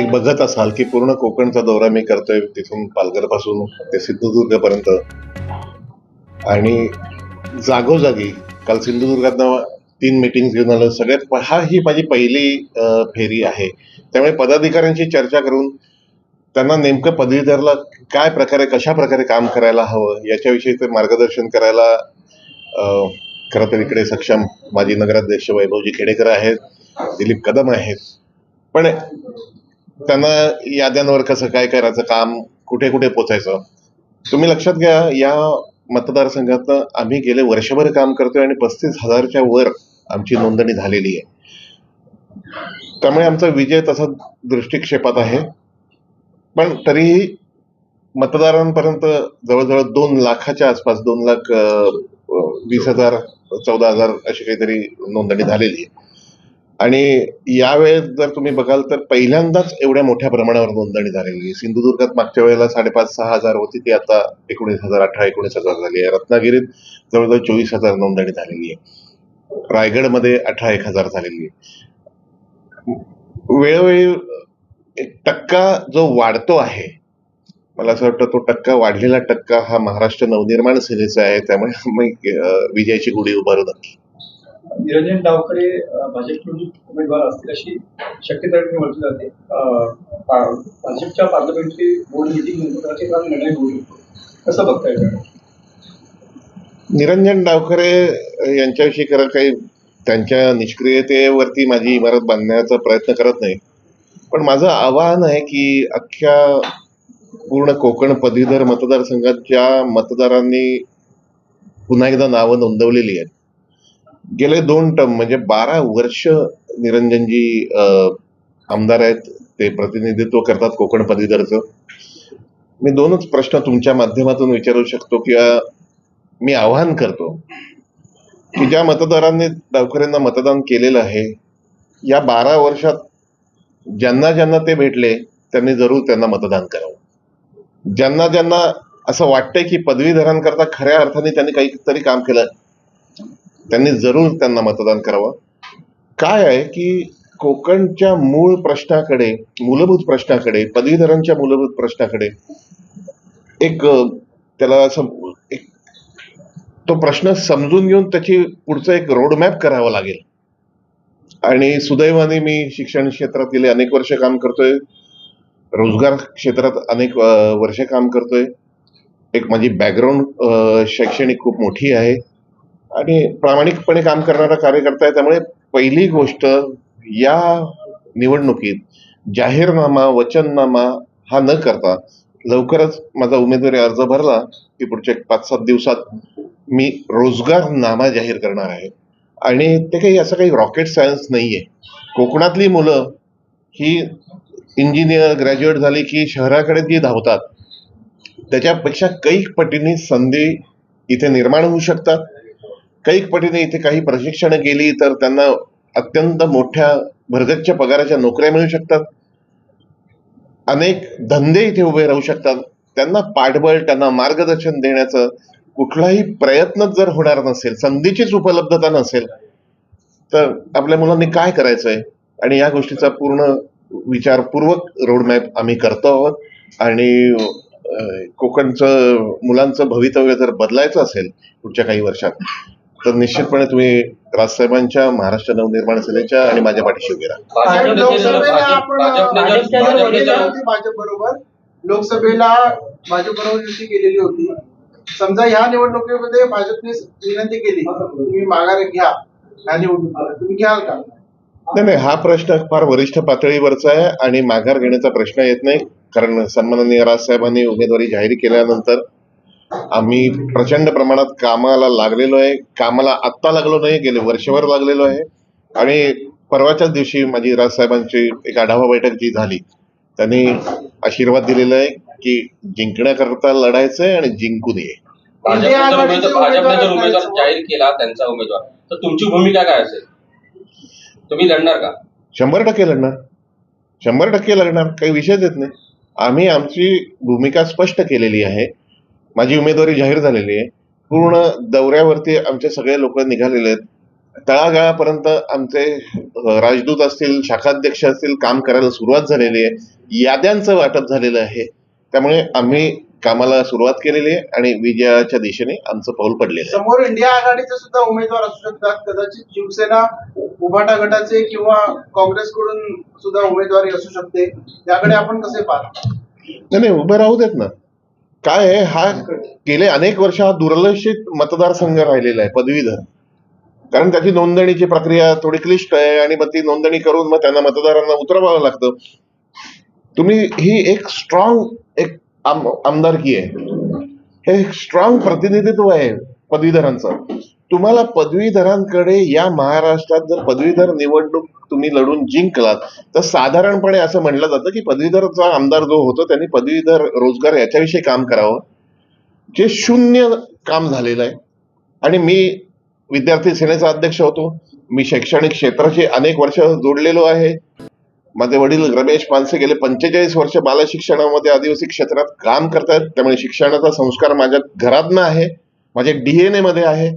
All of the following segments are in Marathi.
एक बघत असाल की पूर्ण कोकणचा दौरा मी करतोय तिथून पालघरपासून ते सिंधुदुर्गपर्यंत. आणि जागोजागी काल सिंधुदुर्गात तीन मिटिंग घेऊन आलो. सगळ्यात हा ही माझी पहिली फेरी आहे. त्यामुळे पदाधिकाऱ्यांशी चर्चा करून त्यांना नेमकं पदवीधरला काय प्रकारे कशा प्रकारे काम करायला हवं याच्याविषयी ते मार्गदर्शन करायला खरं तर इकडे सक्षम माजी नगराध्यक्ष वैभवजी खेडेकर आहेत दिलीप कदम आहेत. पण त्यांना याद्यांवर कसं काय करायचं काम कुठे कुठे पोचायचं? तुम्ही लक्षात घ्या या मतदारसंघात आम्ही गेले वर्षभर काम करतोय आणि पस्तीस हजारच्या वर आमची नोंदणी झालेली आहे. त्यामुळे आमचा विजय तसा दृष्टिक्षेपात आहे. पण तरीही मतदारांपर्यंत जवळजवळ दोन लाखाच्या आसपास दोन लाख वीस हजार चौदा हजार अशी काहीतरी नोंदणी झालेली आहे. आणि यावेळेस जर तुम्ही बघाल तर पहिल्यांदाच एवढ्या मोठ्या प्रमाणावर नोंदणी झालेली आहे. सिंधुदुर्गात मागच्या वेळेला साडेपाच सहा हजार होती ती आता एकोणीस हजार अठरा एकोणीस हजार झाली आहे. रत्नागिरीत जवळजवळ चोवीस हजार नोंदणी झालेली आहे. रायगडमध्ये अठरा एक हजार झालेली आहे. वेळोवेळी एक टक्का जो वाढतो आहे मला असं वाटतं तो टक्का वाढलेला टक्का हा महाराष्ट्र नवनिर्माण सेनेचा आहे त्यामुळे मी विजयाची गुढी उभारू नक्की निरंजन डावकरे भाजपकडून उमेदवार असतील अशी शक्यता वर्तली जाते. भाजपच्या पार्लमेंटरी बोर्ड मिटिंग निर्णय होऊ शकतो. कसं बघता निरंजन डावखरे यांच्याविषयी खरं काही त्यांच्या निष्क्रियतेवरती माझी इमारत बांधण्याचा प्रयत्न करत नाही. पण माझं आवाहन आहे की अख्ख्या पूर्ण कोकण पदवीधर मतदारसंघात ज्या मतदारांनी पुन्हा एकदा नावं नोंदवलेली आहेत गेले दोन टर्म म्हणजे बारा वर्ष निरंजनजी अं, आमदार आहेत ते प्रतिनिधित्व करतात कोकण पदवीधरचं. मी दोनच प्रश्न तुमच्या माध्यमातून विचारू शकतो किंवा मी आवाहन करतो की ज्या मतदारांनी डावकऱ्यांना मतदान केलेलं आहे या बारा वर्षात ज्यांना ज्यांना ते भेटले त्यांनी जरूर त्यांना मतदान करावं. ज्यांना ज्यांना असं वाटतंय की पदवीधरांकरता खऱ्या अर्थाने त्यांनी काहीतरी काम केलं त्यांनी जरूर त्यांना मतदान करावं. काय आहे की कोकणच्या मूळ प्रश्नाकडे मूलभूत प्रश्नाकडे पदवीधरांच्या मूलभूत प्रश्नाकडे एक त्याला असं एक तो प्रश्न समजून घेऊन त्याची पुढचं एक रोडमॅप करावा लागेल. आणि सुदैवाने मी शिक्षण क्षेत्रात गेले अनेक वर्ष काम करतोय. रोजगार क्षेत्रात अनेक वर्ष काम करतोय. एक माझी बॅकग्राऊंड शैक्षणिक खूप मोठी आहे. आणि प्रामाणिकपणे काम करणारा कार्यकर्ता आहे त्यामुळे पहिली गोष्ट या निवडणुकीत जाहीरनामा वचननामा हा न करता लवकरच माझा उमेदवारी अर्ज भरला की पुढच्या एक पाच सात दिवसात मी रोजगारनामा जाहीर करणार आहे. आणि ते काही असं काही रॉकेट सायन्स नाही आहे कोकणातली मुलं ही इंजिनियर ग्रॅज्युएट झाली की शहराकडे जी धावतात. त्याच्यापेक्षा कैक पटीने संधी इथे निर्माण होऊ शकतात. कैक पटीने इथे काही प्रशिक्षण गेली तर त्यांना अत्यंत मोठ्या भरगतच्या पगाराच्या नोकऱ्या मिळू शकतात. अनेक धंदे इथे उभे राहू शकतात. त्यांना पाठबळ त्यांना मार्गदर्शन देण्याचं कुठलाही प्रयत्न जर होणार नसेल संधीचीच उपलब्धता नसेल तर आपल्या मुलांनी काय करायचंय? आणि या गोष्टीचा पूर्ण विचारपूर्वक रोडमॅप आम्ही करतो आहोत. आणि कोकणचं मुलांचं भवितव्य जर बदलायचं असेल पुढच्या काही वर्षात तर निश्चितपणे तुम्ही राजसाहेबांच्या महाराष्ट्र नवनिर्माण सेनेच्या आणि माझ्या पाठीशी उभे राहा. लोकसभेला भाजप- आपण भाजपने जर- भाजपने होती लोकसभेला बरोबर युती केलेली होती. समजा ह्या निवडणुकीमध्ये भाजपने विनंती केली तुम्ही माघार घ्या ह्या निवडणुकीला. तुम्ही घ्याल का? नाही नाही हा प्रश्न फार वरिष्ठ पातळीवरचा आहे आणि माघार घेण्याचा प्रश्न येत नाही. कारण सन्माननीय राजसाहेबांनी उमेदवारी जाहीर केल्यानंतर आम्ही प्रचंड प्रमाणात कामाला लागलेलो आहे. कामाला आत्ता लागलो नाही गेले वर्षभर लागलेलो आहे. आणि परवाच्याच दिवशी माझी राजसाहेबांची एक आढावा बैठक जी झाली त्यांनी आशीर्वाद दिलेला आहे की जिंकण्याकरता लढायचंय आणि जिंकून ये भाजपने जर उमेदवार-. जाहीर केला त्यांचा उमेदवार तर तुमची भूमिका काय असेल? तुम्ही लढणार का? शंभर टक्के लढणार. शंभर टक्के लढणार काही विषयच येत नाही. आम्ही आमची भूमिका स्पष्ट केलेली आहे. माझी उमेदवारी जाहीर झालेली आहे. पूर्ण दौऱ्यावरती आमचे सगळे लोक निघालेले आहेत. तळागाळापर्यंत आमचे राजदूत असतील शाखाध्यक्ष असतील काम करायला सुरुवात झालेली आहे. याद्यांचं वाटप झालेलं आहे. त्यामुळे आम्ही कामाला सुरुवात केलेली आहे आणि विजयाच्या दिशेने आमचं पाऊल पडलेलं समोर इंडिया आघाडीचे सुद्धा उमेदवार असू शकतात. कदाचित शिवसेना उभाटा गटाचे किंवा काँग्रेसकडून सुद्धा उमेदवारी असू शकते. याकडे आपण कसे पाहता? नाही नाही उभं राहू देत ना. काय आहे? हा गेले अनेक वर्ष हा दुर्लक्षित मतदारसंघ राहिलेला आहे पदवीधर. कारण त्याची नोंदणीची प्रक्रिया थोडी क्लिष्ट आहे आणि मग ती नोंदणी करून मग त्यांना मतदारांना उतरवावं लागतं. तुम्ही ही एक स्ट्रॉंग एक आम आमदारकी आहे. हे स्ट्रॉंग प्रतिनिधित्व आहे पदवीधरांचं. तुम्हाला पदवीधरांकडे या महाराष्ट्रात जर पदवीधर निवडणूक तुम्ही लढून जिंकलात. तर साधारणपणे असं म्हणलं जातं की पदवीधरचा आमदार जो होतो त्यांनी पदवीधर रोजगार याच्याविषयी काम करावं. जे शून्य काम झालेलं आहे. आणि मी विद्यार्थी सेनेचा अध्यक्ष होतो. मी शैक्षणिक क्षेत्राशी अनेक वर्ष जोडलेलो आहे. माझे वडील रमेश पानसे गेले पंचेचाळीस वर्ष बालशिक्षणामध्ये आदिवासी क्षेत्रात काम करतायत त्यामुळे शिक्षणाचा संस्कार माझ्या घरातनं आहे. माझ्या डीएनए मध्ये आहे.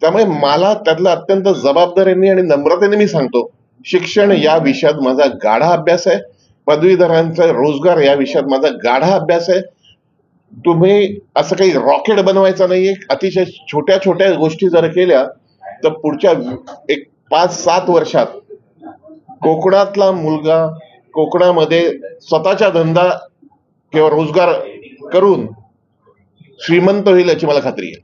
त्यामुळे मला त्यातला अत्यंत जबाबदारीने आणि नम्रतेने मी सांगतो शिक्षण या विषयात माझा गाढा अभ्यास आहे. पदवीधरांचा रोजगार या विषयात माझा गाढा अभ्यास आहे. तुम्ही असं काही रॉकेट बनवायचं नाहीये. अतिशय छोट्या छोट्या गोष्टी जर केल्या तर पुढच्या एक पाच सात वर्षात कोकणातला मुलगा कोकणामध्ये स्वतःचा धंदा किंवा रोजगार करून श्रीमंत होईल याची मला खात्री आहे.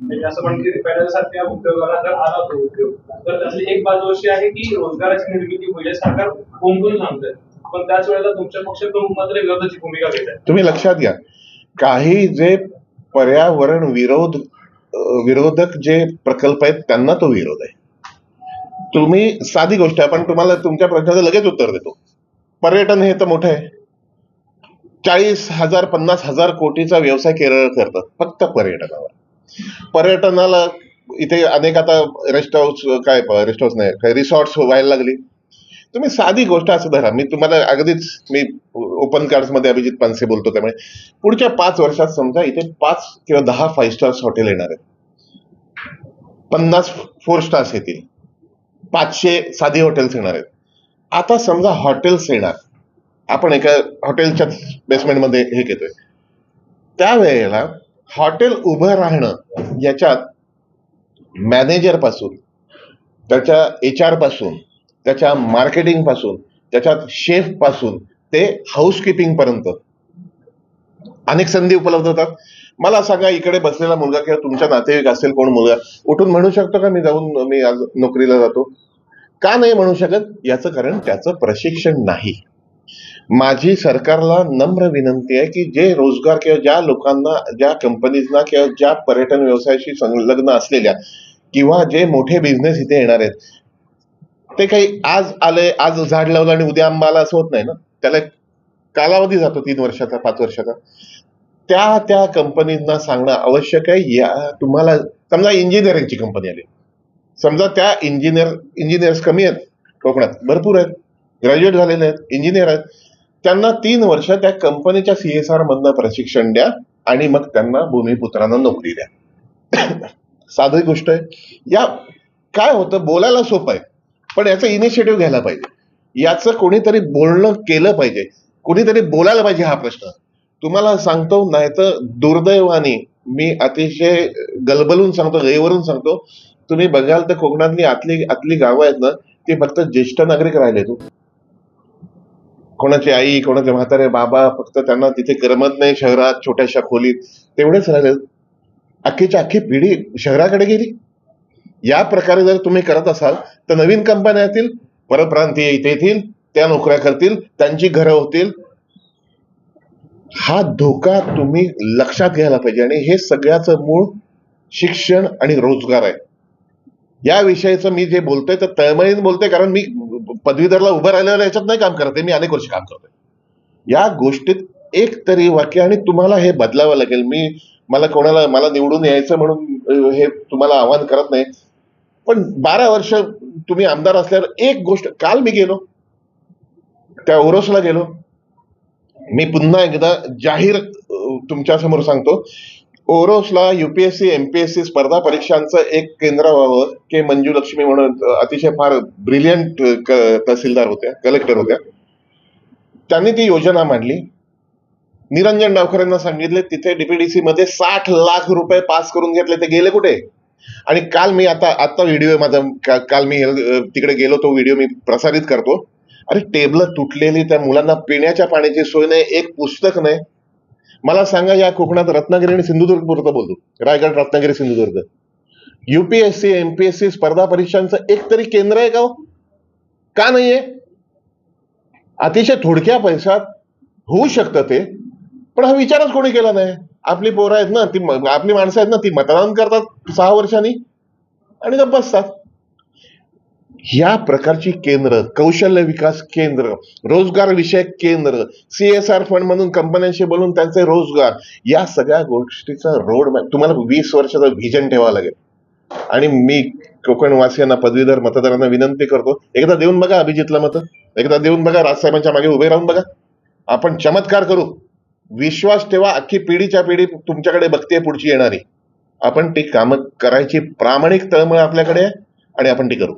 म्हणजे असं म्हणते की पहिल्यासारख्या उद्योगाला जर आला तो उद्योग. तर त्यातली एक बाजू अशी आहे की रोजगाराची निर्मिती होईल सरकार कोंबून सांगतंय. पण त्याच वेळेला तुमच्या पक्ष प्रमुख मात्र विरोधाची भूमिका घेत आहे. तुम्ही लक्षात घ्या. काही जे पर्यावरण विरोध विरोधक जे प्रकल्प आहेत त्यांना तो विरोध आहे. तुम्ही साधी गोष्ट आहे पण तुम्हाला तुमच्या प्रश्नाचं लगेच उत्तर देतो. पर्यटन हे तर मोठं आहे. चाळीस हजार पन्नास हजार कोटीचा व्यवसाय केरळ करतं फक्त पर्यटनावर. पर्यटनाला इथे अनेक आता रेस्ट हाऊस काय रेस्ट हाऊस नाही काय रिसॉर्ट्स व्हायला लागली. तुम्ही साधी गोष्ट असं धरा. मी तुम्हाला अगदीच मी ओपन कार्ड्समध्ये अभिजित पानसे बोलतो त्यामुळे. पुढच्या पाच वर्षात समजा इथे पाच किंवा दहा फाईव्ह स्टार्स हॉटेल येणार आहेत. पन्नास फोर स्टार्स येतील. पाचशे साधी हॉटेल्स येणार आहेत. आता समजा हॉटेल्स येणार. आपण एका हॉटेलच्या बेसमेंटमध्ये हे घेतोय. त्यावेळेला हॉटेल उभं राहणं याच्यात मॅनेजरपासून त्याच्या एच आरपासून त्याच्या मार्केटिंगपासून त्याच्यात शेफपासून ते हाऊसकीपिंगपर्यंत अनेक संधी उपलब्ध होतात. मला सांगा इकडे बसलेला मुलगा किंवा तुमच्या नातेवाईक असेल कोण मुलगा उठून म्हणू शकतो का मी जाऊन मी आज नोकरीला जातो? का नाही म्हणू शकत? याचं कारण त्याचं प्रशिक्षण नाही. माझी सरकारला नम्र विनंती आहे की जे रोजगार किंवा ज्या लोकांना ज्या कंपनीजना किंवा ज्या पर्यटन व्यवसायाशी संलग्न असलेल्या किंवा जे मोठे बिझनेस इथे येणार आहेत ते काही आज आले आज झाड लावलं आणि उद्या आंबा आला असं होत नाही ना? त्याला कालावधी जातो तीन वर्षाचा पाच वर्षाचा. त्या त्या कंपनीजना सांगणं आवश्यक आहे. या तुम्हाला समजा इंजिनिअरिंगची कंपनी आली. समजा त्या इंजिनियर इंजिनियर्स कमी आहेत कोकणात. भरपूर आहेत. ग्रॅज्युएट झालेले आहेत इंजिनियर आहेत. त्यांना तीन वर्ष त्या कंपनीच्या सीएसआर मधनं प्रशिक्षण द्या आणि मग त्यांना भूमिपुत्रांना नोकरी द्या. साधी गोष्ट आहे. या काय होतं बोलायला सोपं आहे पण याचं इनिशिएटिव्ह घ्यायला पाहिजे. याचं कोणीतरी बोलणं केलं पाहिजे. कोणीतरी बोलायला पाहिजे हा प्रश्न. तुम्हाला सांगतो नाही तर दुर्दैवाने मी अतिशय गलबलून सांगतो गैवरून सांगतो. तुम्ही बघाल तर कोकणातली आतली आतली गावं आहेत ना ती फक्त ज्येष्ठ नागरिक राहिले तू कोणाची आई कोणाचे म्हातारे बाबा फक्त त्यांना तिथे करमत नाही शहरात छोट्याशा खोलीत. तेवढेच राहिले. अख्खीच्या अख्खी पिढी शहराकडे गेली. या प्रकारे जर तुम्ही करत असाल तर नवीन कंपन्या येतील परप्रांतीय इथे येतील त्या नोकऱ्या करतील त्यांची घरं होतील. हा धोका तुम्ही लक्षात घ्यायला पाहिजे. आणि हे सगळ्याचं मूळ शिक्षण आणि रोजगार आहे. या विषयाचं मी जे बोलतोय तर तळमळीन बोलतोय कारण मी पदवीधरला उभं राहिलेलं याच्यात नाही काम करते मी अनेक वर्ष काम करतोय. या गोष्टीत एक तरी वाक्य आणि तुम्हाला हे बदलावं लागेल. मी मला कोणाला मला निवडून यायचं म्हणून हे तुम्हाला आव्हान करत नाही. पण बारा वर्ष तुम्ही आमदार असल्यावर एक गोष्ट काल मी गेलो त्या ओरोसला गेलो. मी पुन्हा एकदा जाहीर तुमच्यासमोर सांगतो ओरोसला युपीएससी एमपीएससी स्पर्धा परीक्षांचं एक केंद्र व्हावं के मंजू लक्ष्मी म्हणून अतिशय फार ब्रिलियंट तहसीलदार होत्या कलेक्टर होत्या. त्यांनी ती योजना मांडली. निरंजन डावकरांना सांगितले तिथे डीपीडीसी मध्ये साठ लाख रुपये पास करून घेतले ते गेले कुठे? आणि काल मी आता आता व्हिडिओ माझा का- काल मी तिकडे गेलो तो व्हिडिओ मी प्रसारित करतो. अरे टेबल तुटलेली त्या मुलांना पिण्याच्या पाण्याची सोय नाही एक पुस्तक नाही. मला सांगा या कोकणात रत्नागिरी आणि सिंधुदुर्ग पुरतं बोलतो. रायगड रत्नागिरी सिंधुदुर्ग. युपीएससी एमपीएससी स्पर्धा परीक्षांचं एक तरी केंद्र आहे का हो? का नाहीये? अतिशय थोडक्या पैशात होऊ शकतं ते पण हा विचारच कोणी केला नाही. आपली पोरं आहेत ना ती आपली माणसं आहेत ना ती मतदान करतात सहा वर्षांनी आणि बसतात. ह्या प्रकारची केंद्र कौशल्य विकास केंद्र रोजगार विषयक केंद्र सीएसआर फंड म्हणून कंपन्यांशी बोलून त्यांचे रोजगार या सगळ्या गोष्टीचा रोड मॅप तुम्हाला वीस वर्षाचं व्हिजन ठेवावं लागेल. आणि मी कोकणवासियांना पदवीधर मतदारांना विनंती करतो एकदा देऊन बघा अभिजितला मत एकदा देऊन बघा राजसाहेबांच्या मागे उभे राहून बघा. आपण चमत्कार करू. विश्वास ठेवा अख्खी पिढीच्या पिढी तुमच्याकडे बघते पुढची येणारी. आपण ती कामं करायची प्रामाणिक तळमळ आपल्याकडे आहे आणि आपण ती करू.